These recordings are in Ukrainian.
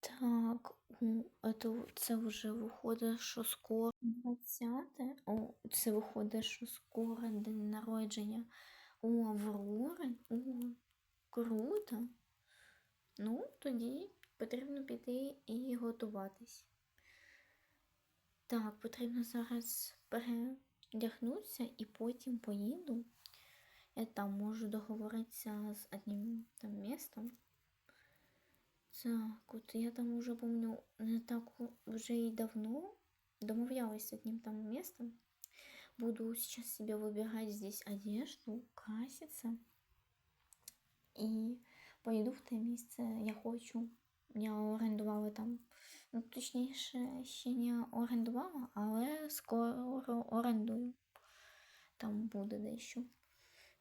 Так, то це вже виходить, що скоро 20. О, це виходить, що скоро день народження у Аврори. О, круто. Ну, тоді потрібно піти і готуватись. Так, потрібно зараз передягнутися і потім поїду. Я там можу договоритися з одним там містом. Так, от я там уже помню, не так у- вже и давно домовлялась с одним там местом. Буду сейчас себе выбирать здесь одежду, краситься. І поїду в те місце, я хочу. Я орендувала там. Ну, точніше, ще не орендувала, але скоро орендую. Там буде дещо.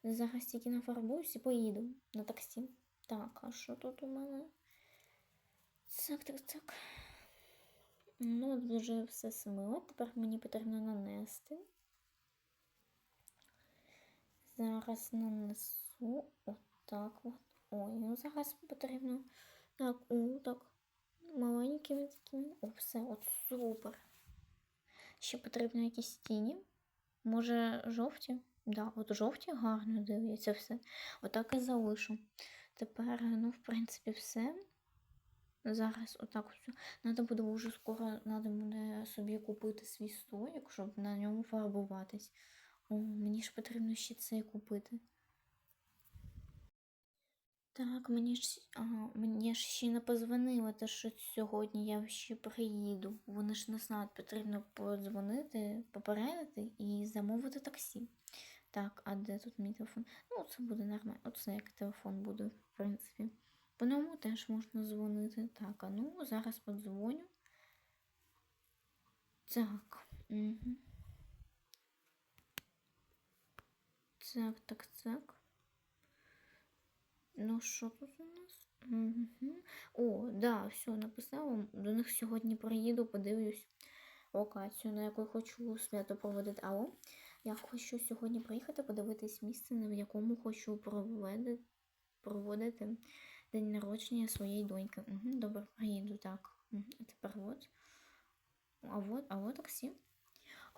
Зараз тільки нафарбуюсь і поїду на таксі. Так, а що тут у мене? Так, так, так. Ну, от вже все смило. Тепер мені потрібно нанести. Зараз нанесу отак от. Ой, ну зараз потрібно. Так, о, так. Маленькими такими. О, все, от супер. Ще потрібно якісь тіні. Може, жовті? Да, от жовті гарно дивляться все. Отак і залишу. Тепер, ну, в принципі, все. Зараз отак все. Надо буде вже скоро надо буде собі купити свій столик, щоб на ньому фарбуватись. О, мені ж потрібно ще це купити. Так, мені ж, ага, мені ж ще не позвонили, те, що сьогодні я ще приїду. Вони ж не знають, потрібно подзвонити, попередити і замовити таксі. Так, а де тут мій телефон? Ну, це буде нормально. Оце як телефон буде, в принципі. По ньому теж можна дзвонити. Так, а ну, зараз подзвоню. Так. Угу. Так, так, так. Ну, що тут у нас? Угу. О, да, все, написала. До них сьогодні приїду, подивлюсь локацію, на яку хочу свято проводити. Алло, я хочу сьогодні приїхати, подивитись місце, в якому хочу проводити, проводити день народження своєї доньки. Угу, добре, приїду, так. Угу. А тепер от. А от, а от таксі.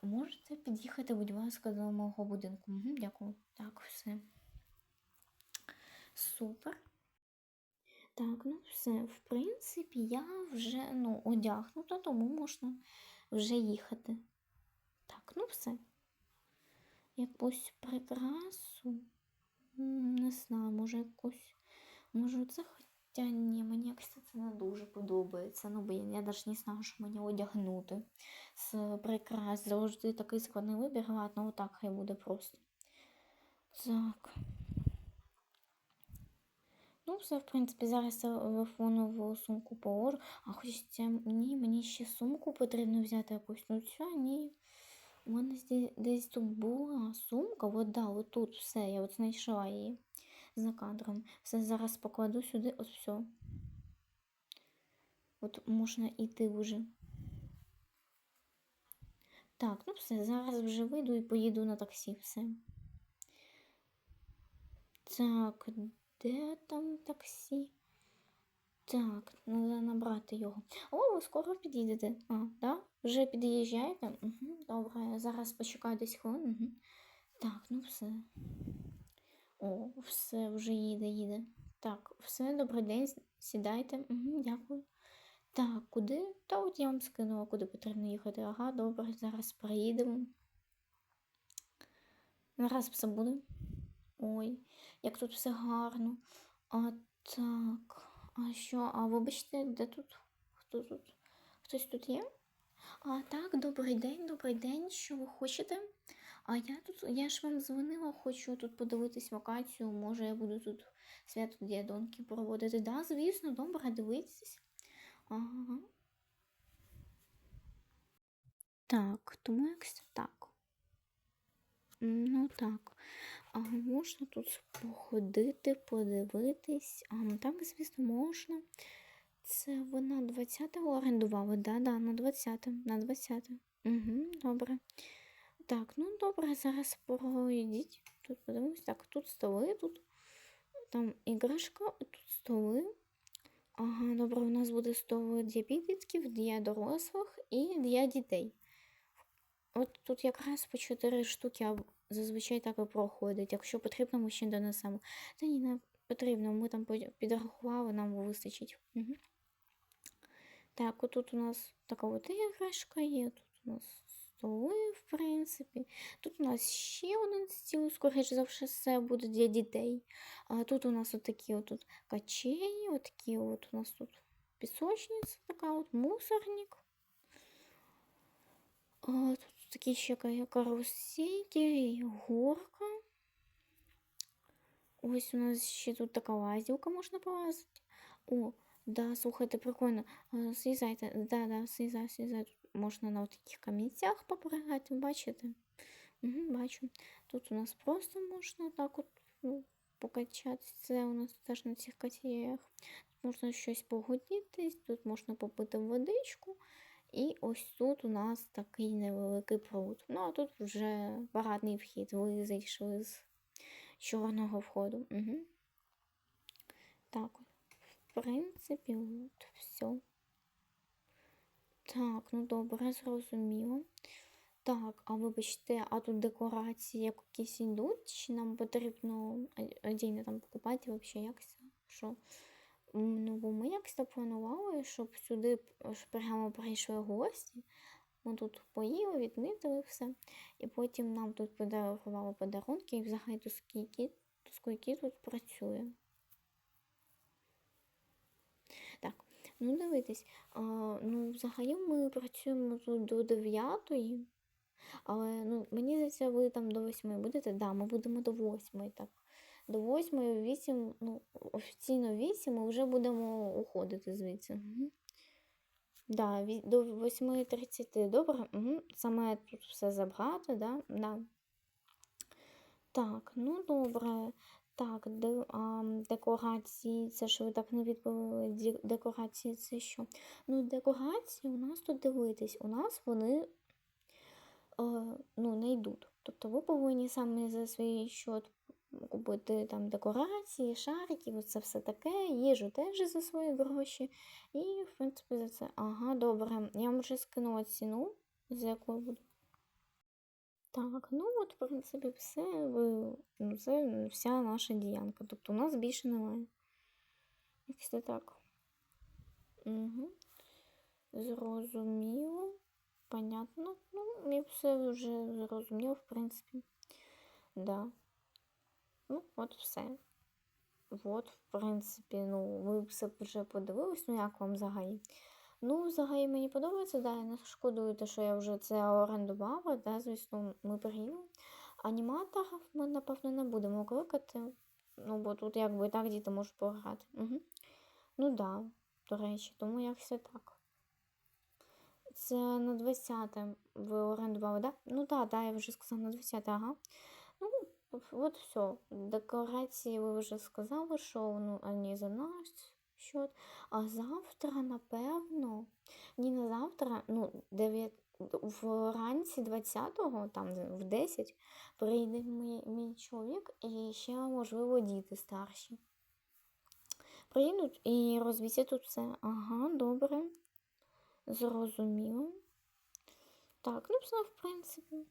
Можете під'їхати, будь ласка, до мого будинку. Угу, дякую. Так, все. Супер. Так, ну все, в принципі, я вже ну, одягнута, тому можна вже їхати. Так, ну все. Якусь прикрасу. Не знаю, може якусь. Може, це хоча ні, мені якось це не дуже подобається. Ну, блін, я навіть не знаю, що мені одягнути з прикрас. Завжди такий складний вибір. Ладно, отак хай буде просто. Так. Ну, все, в принципі, зараз телефонову сумку положу. А хочеться ні, мені ще сумку потрібно взяти якусь. Ну, ця ні. У мене десь, тут була сумка, от да, от тут все, я от знайшла її за кадром. Все зараз покладу сюди, от все. От можна йти вже. Так, ну все, зараз вже вийду і поїду на таксі, все. Так, де там таксі? Так, треба набрати його. О, ви скоро під'їдете. А, да? Вже під'їжджаєте? Угу, добре, зараз почекаю десь хвилин. Угу. Так, ну все. О, все, вже їде, їде. Так, все, добрий день, сідайте. Угу, дякую. Так, куди? Та от я вам скинула, куди потрібно їхати. Ага, добре, зараз приїдемо. Зараз все буде. Ой, як тут все гарно. А так. А що? А вибачте, де тут? Хто тут? Хтось тут є? А так, добрий день, добрий день. Що ви хочете? А я тут, я ж вам дзвонила, хочу тут подивитись локацію. Може, я буду тут свято для проводити. Да, звісно, добре, дивитись. Ага. Так, тому якось так. Ну так. А можна тут походити, подивитись. А, ну так, звісно, можна. Це ви на 20 орендували? Да, да, на 20, на 20. Угу, добре. Так, ну добре, зараз пройдіть. Тут подивимось. Так, тут столи, тут там іграшка, тут столи. Ага, добре, у нас буде 100 для підлітків, для дорослих і для дітей. От тут якраз по 4 штуки а зазвичай так і проходить. Якщо потрібно, ми ще донесемо. Та ні, не потрібно, ми там підрахували, нам вистачить. Угу. Так, отут у нас така от іграшка є, тут у нас столи, в принципі. Тут у нас ще один стіл, скоріш за все, буде для дітей. А тут у нас от такі от тут качелі, от такі от у нас тут пісочниця, така от мусорник. А, тут такі ще ка- карусельки і горка. Ось у нас ще тут така лазілка можна полазити. О, да, слухайте, прикольно. А, Слізайте, да, да, слізай, слізай. Тут можна на таких камінцях попригати, бачите? Угу, бачу. Тут у нас просто можна так от ну, покачатися. Це у нас теж на цих катіях. Тут можна щось погодітись, тут можна попити водичку. І ось тут у нас такий невеликий пруд. Ну, а тут вже парадний вхід. Ви зайшли з чорного входу. Угу. Так, в принципі, от все. Так, ну добре, зрозуміло. Так, а вибачте, а тут декорації якісь йдуть, чи нам потрібно одійно там покупати взагалі як це? Що? Ну, бо ми якось так планували, щоб сюди прямо прийшли гості. Ми тут поїли, відмітили все. І потім нам тут подарували подарунки, і взагалі тут скільки, скільки тут працює. Так, ну дивитись, а, ну взагалі ми працюємо тут до 9, але ну, мені здається, ви там до 8 будете? Да, ми будемо до 8, так. До 8, 8, ну, офіційно 8, ми вже будемо уходити звідси. Угу. Да, до 8.30, добре. Угу. Саме тут все забрати, да? Да. Так, ну добре. Так, де, а, декорації, це ж ви так не відповіли. Декорації це що? Ну, декорації у нас тут дивитись, у нас вони е, ну, не йдуть. Тобто ви повинні самі за свій счет купити там декорації, шарики, це все таке, їжу теж за свої гроші. І, в принципі, за це. Ага, добре. Я вам вже скинула ціну, з якою буду. Так, ну от, в принципі, все. Ну, це вся наша діянка. Тобто у нас більше немає. Це так. Угу. Зрозуміло. Понятно. Ну, я все вже зрозуміло, в принципі. Да. Ну, от все. От, в принципі, ну, ви все вже подивились, ну як вам взагалі? Ну, взагалі мені подобається, да, я не шкодую, те, що я вже це орендувала, да, звісно, ми приїли. Аніматорів ми, напевно, не будемо кликати. Ну, бо тут якби і так діти можуть пограти. Угу. Ну да, до речі, тому як все так. Це на 20 ви орендували, да? Ну да, да, я вже сказала на 20, ага. Ну, от все. Декорації ви вже сказали, що ну, вони за наш счет. А завтра, напевно, ні, не завтра, ну, 9, вранці 20-го, там в 10, прийде мій, мій чоловік і ще, можливо, діти старші. Приїдуть і розвісять тут все. Ага, добре. Зрозуміло. Так, ну все, в принципі.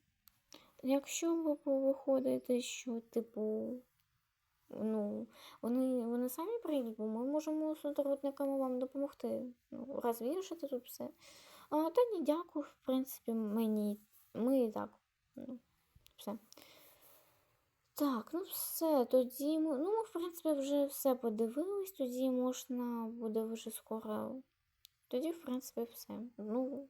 Якщо ви виходите, що, типу, ну, вони, вони самі прийдуть, бо ми можемо сотрудниками вам допомогти. Ну, розвішати тут все. А, та ні, дякую, в принципі, мені. Ми і так. Ну, все. Так, ну все, тоді ми, ну, ми, в принципі, вже все подивились, тоді можна буде вже скоро. Тоді, в принципі, все. Ну,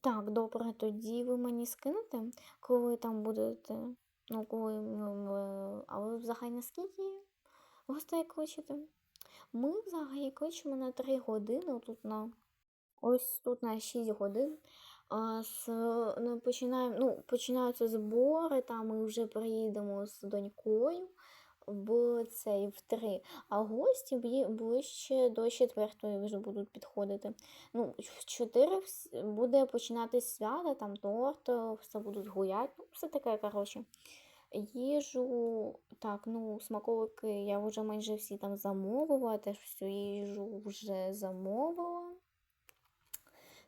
так, добре, тоді ви мені скинете, коли там будете. Ну, коли ми, а ви взагалі наскільки гостей кличете? Ми взагалі кличемо на 3 години, тут на ось тут на 6 годин. А, з, ну, починаємо, ну, починаються збори, там ми вже приїдемо з донькою в цей в 3. А гості ближче до четвертої вже будуть підходити. Ну, в 4 буде починатись свято, там торт, е, все будуть гуляти, ну, все таке, коротше. Їжу, так, ну, смаколики я вже майже всі там замовила, теж всю їжу вже замовила.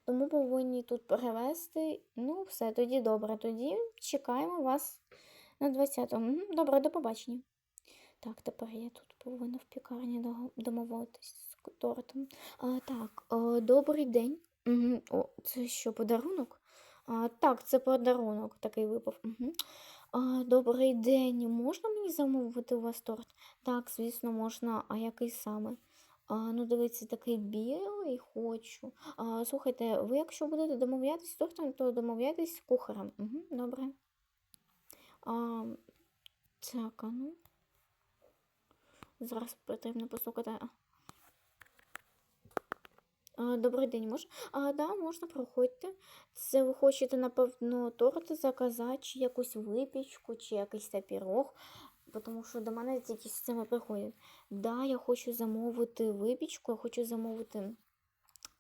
Тому повинні тут перевезти. Ну, все, тоді добре. Тоді чекаємо вас на 20-му. Добре, до побачення. Так, тепер я тут повинна в пікарні домовитись з тортом. А, так, е, добрий день. О, це що, подарунок? А, так, це подарунок такий випав. Угу. А, добрий день. Можна мені замовити у вас торт? Так, звісно, можна. А який саме? А, ну, дивіться, такий білий хочу. А, слухайте, ви якщо будете домовлятись з тортом, то домовляйтесь з кухарем. Угу, добре. А, так, а ну. Зараз потрібно послухати. Добрий день, може? А, да, можна, проходьте. Це ви хочете, напевно, торт заказати, чи якусь випічку, чи якийсь пірог, тому що до мене тільки з цими приходять. Да, я хочу замовити випічку, я хочу замовити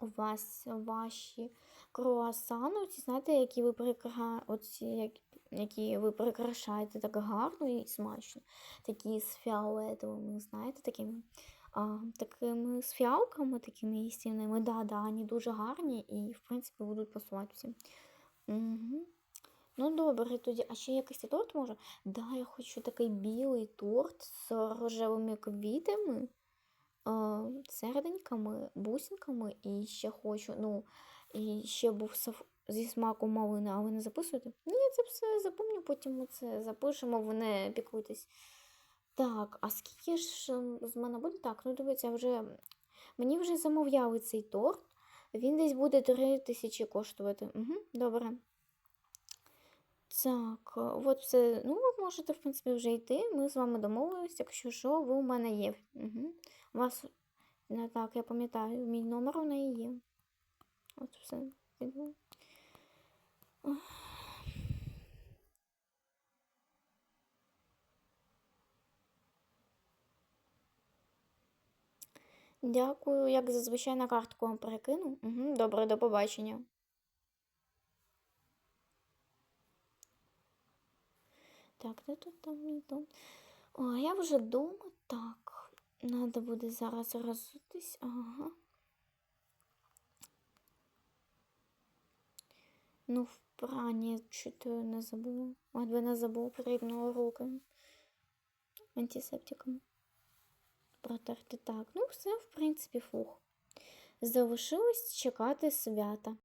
у вас ваші круасани, оці, знаєте, які ви прикра... оці, як... які ви прикрашаєте так гарно і смачно. Такі з фіолетовими, знаєте, такими, а, такими з фіалками, такими їстівними. Да, да, вони дуже гарні і, в принципі, будуть пасувати всім. Угу. Ну, добре, тоді. А ще якийсь торт може? Да, я хочу такий білий торт з рожевими квітами серденьками, бусинками і ще хочу, ну, і ще був зі смаком малини, а ви не записуєте? Ні, це все запомню, потім ми це запишемо, ви не пікуйтесь. Так, а скільки ж ем, з мене буде? Так, ну дивіться, вже мені вже замовляли цей торт. Він десь буде 3 тисячі коштувати. Угу, добре. Так, е, от все. Ну, ви можете, в принципі, вже йти. Ми з вами домовились, якщо що, ви у мене є. Угу. У вас, не так, я пам'ятаю, мій номер у неї є. От все. Дякую, як зазвичай на картку вам перекину. Угу, добре, до побачення. Так, де тут там мій дом? О, я вже вдома. Так. Надо буде зараз розутись. Ага. Ну, в прані чуть не забула. От би не забув, потрібно руки антисептиком протерти. Так, ну все, в принципі, фух. Залишилось чекати свята.